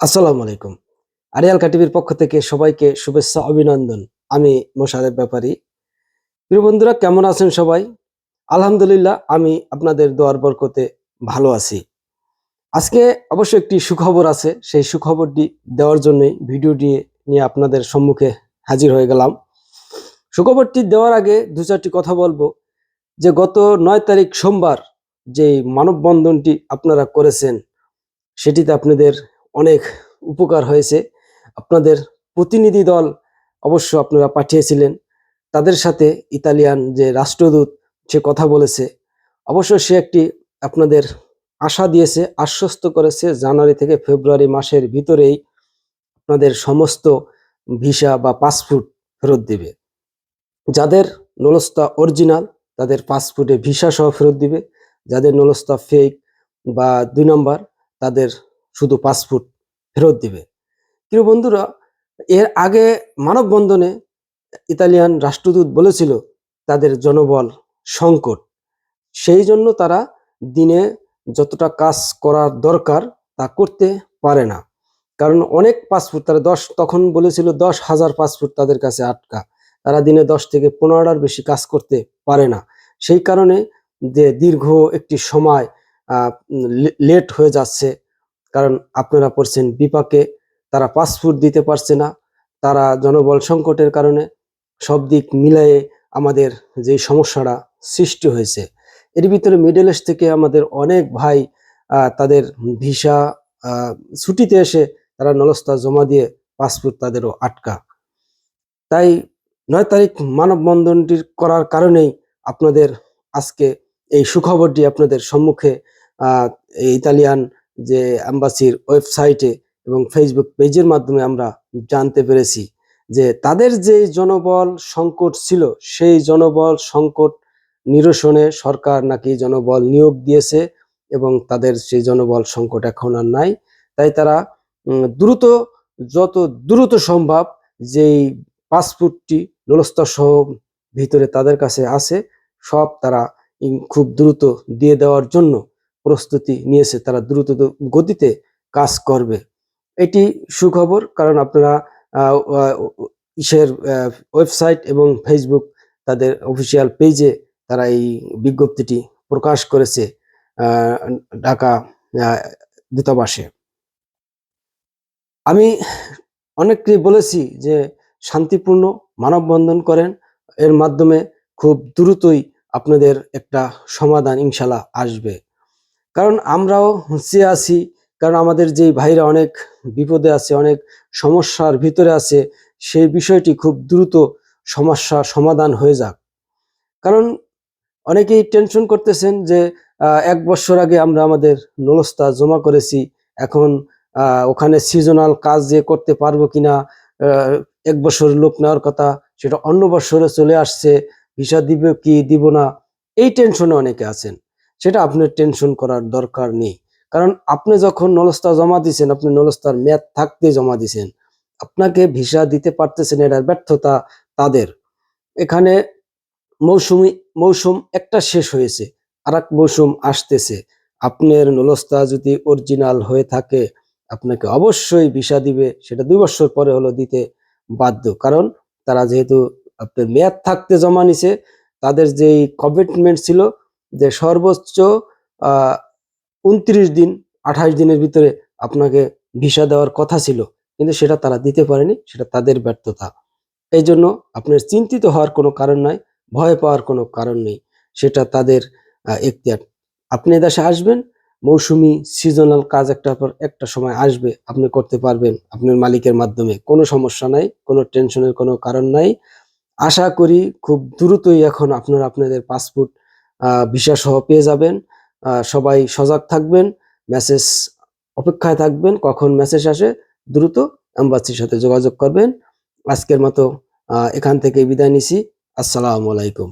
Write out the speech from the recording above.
আসসালামু আলাইকুম। আরিয়াল কাটিভির পক্ষ থেকে সবাইকে শুভেচ্ছা, অভিনন্দন। আমি মোশারেফ ব্যাপারী। প্রিয় বন্ধুরা, কেমন আছেন সবাই? আলহামদুলিল্লাহ, আমি আপনাদের দোয়ার বরকতে ভালো আছি। আজকে অবশ্য একটি সুখবর আছে। সেই সুখবরটি দেওয়ার জন্যই ভিডিওটি নিয়ে আপনাদের সম্মুখে হাজির হয়ে গেলাম। সুখবরটি দেওয়ার আগে দু চারটি কথা বলব। যে গত নয় তারিখ সোমবার যে মানববন্ধনটি আপনারা করেছেন, সেটিতে আপনাদের অনেক উপকার হয়েছে। আপনাদের প্রতিনিধি দল অবশ্য আপনারা পাঠিয়েছিলেন। তাদের সাথে ইতালিয়ান যে রাষ্ট্রদূত, সে কথা বলেছে। অবশ্য সে একটি আপনাদের আশা দিয়েছে, আশ্বস্ত করেছে জানুয়ারি থেকে ফেব্রুয়ারি মাসের ভিতরেই আপনাদের সমস্ত ভিসা বা পাসপোর্ট ফেরত দিবে। যাদের নলস্তা অরিজিনাল, তাদের পাসপোর্টে ভিসা সহ ফেরত দিবে। যাদের নলস্তা ফেক বা দুই নম্বর, তাদের শুধু পাসপোর্ট ফেরত দিবে। প্রিয় বন্ধুরা, এর আগে মানববন্ধনে ইতালিয়ান রাষ্ট্রদূত বলেছিল তাদের জনবল সংকট। সেই জন্য তারা দিনে যতটা কাজ করার দরকার তা করতে পারে না। কারণ অনেক পাসপোর্ট, তারা দশ, তখন বলেছিল দশ হাজার পাসপোর্ট তাদের কাছে আটকা। তারা দিনে দশ থেকে পনেরোটার বেশি কাজ করতে পারে না। সেই কারণে যে দীর্ঘ একটি সময় লেট হয়ে যাচ্ছে কারণ আপনারা পড়ছেন বিপাকে, তারা পাসপোর্ট দিতে পারছে না, তারা জনবল সংকটের কারণে সব দিক মিলিয়ে আমাদের যে সমস্যাটা সৃষ্টি হয়েছে। এর ভিতরে মিডল ইস্ট থেকে আমাদের অনেক ভাই তাদের ভিসা ছুটিতে এসে তারা নলস্তা জমা দিয়ে পাসপোর্ট তাদেরও আটকা। তাই নয় তারিখ মানববন্ধনটি করার কারণেই আপনাদের আজকে এই সুখবরটি আপনাদের সম্মুখে ইতালিয়ান যে অ্যাম্বাসির ওয়েবসাইটে এবং ফেসবুক পেজের মাধ্যমে আমরা জানতে পেরেছি যে তাদের যে জনবল সংকট ছিল, সেই জনবল সংকট নিরসনে সরকার নাকি জনবল নিয়োগ দিয়েছে এবং তাদের সেই জনবল সংকট এখন আর নাই। তাই তারা দ্রুত, যত দ্রুত সম্ভব যেই পাসপোর্টটি নলস্তা সহ ভিতরে তাদের কাছে আছে, সব তারা খুব দ্রুত দিয়ে দেওয়ার জন্য প্রস্তুতি নিয়েছে, তারা দ্রুত গতিতে কাজ করবে। এটি সুখবর, কারণ আপনারা ইসের ওয়েবসাইট এবং ফেসবুক, তাদের অফিসিয়াল পেজে তারা এই বিজ্ঞপ্তিটি প্রকাশ করেছে ঢাকা দূতাবাসে। আমি অনেককে বলেছি যে শান্তিপূর্ণ মানববন্ধন করেন, এর মাধ্যমে খুব দ্রুতই আপনাদের একটা সমাধান ইনশাল্লাহ আসবে। কারণ আমরাও হুঁচিয়ে আছি, কারণ আমাদের যেই ভাইরা অনেক বিপদে আছে, অনেক সমস্যার ভিতরে আছে, সেই বিষয়টি খুব দ্রুত সমস্যা সমাধান হয়ে যাক। কারণ অনেকেই টেনশন করতেছেন যে এক বছর আগে আমরা আমাদের নলস্তা জমা করেছি, এখন ওখানে সিজনাল কাজ যে করতে পারব কিনা এক বছর লোক নেওয়ার কথা, সেটা অন্য বছরে চলে আসছে, ভিসা দিবে কি দিব না, এই টেনশনে অনেকে আছেন। সেটা আপনার টেনশন করার দরকার নেই। কারণ আপনি যখন নলস্তা জমা দিছেন, আপনি নলস্তার মেয়াদ থাকতে জমা দিছেন। আপনাকে ভিসা দিতে পারতেছেন, এটার ব্যর্থতা তাদের। এখানে মৌসুমি, মৌসুম একটা শেষ হয়েছে আর এক মৌসুম আসতেছে। আপনার নলস্তা যদি অরিজিনাল হয়ে থাকে, আপনাকে অবশ্যই ভিসা দিবে, সেটা দুই বছর পরে হলো দিতে বাধ্য। কারণ তারা যেহেতু আপনার মেয়াদ থাকতে জমা নিছে, তাদের যেই কমিটমেন্ট ছিল যে সর্বোচ্চ উনত্রিশ দিন, আঠাশ দিনের ভিতরে আপনাকে ভিসা দেওয়ার কথা ছিল, কিন্তু সেটা তারা দিতে পারেনি, সেটা তাদের ব্যর্থতা। এই জন্য আপনার চিন্তিত হওয়ার কোনো কারণ নাই, ভয় পাওয়ার কোনো কারণ নেই, সেটা তাদের এখতিয়ার। আপনি দেশে আসবেন, মৌসুমি সিজনাল কাজ একটা পর একটা সময় আসবে, আপনি করতে পারবেন আপনার মালিকের মাধ্যমে, কোনো সমস্যা নাই, কোনো টেনশনের কোনো কারণ নাই। আশা করি খুব দ্রুতই এখন আপনারা আপনাদের পাসপোর্ট ভিসা সহ পেয়ে যাবেন। সবাই সজাগ থাকবেন মেসেজ অপেক্ষায় থাকবেন, কখন মেসেজ আসে দ্রুত অ্যাম্বাসির সাথে যোগাযোগ করবেন। আজকের মতো এখান থেকে বিদায় নিছি। আসসালামু আলাইকুম।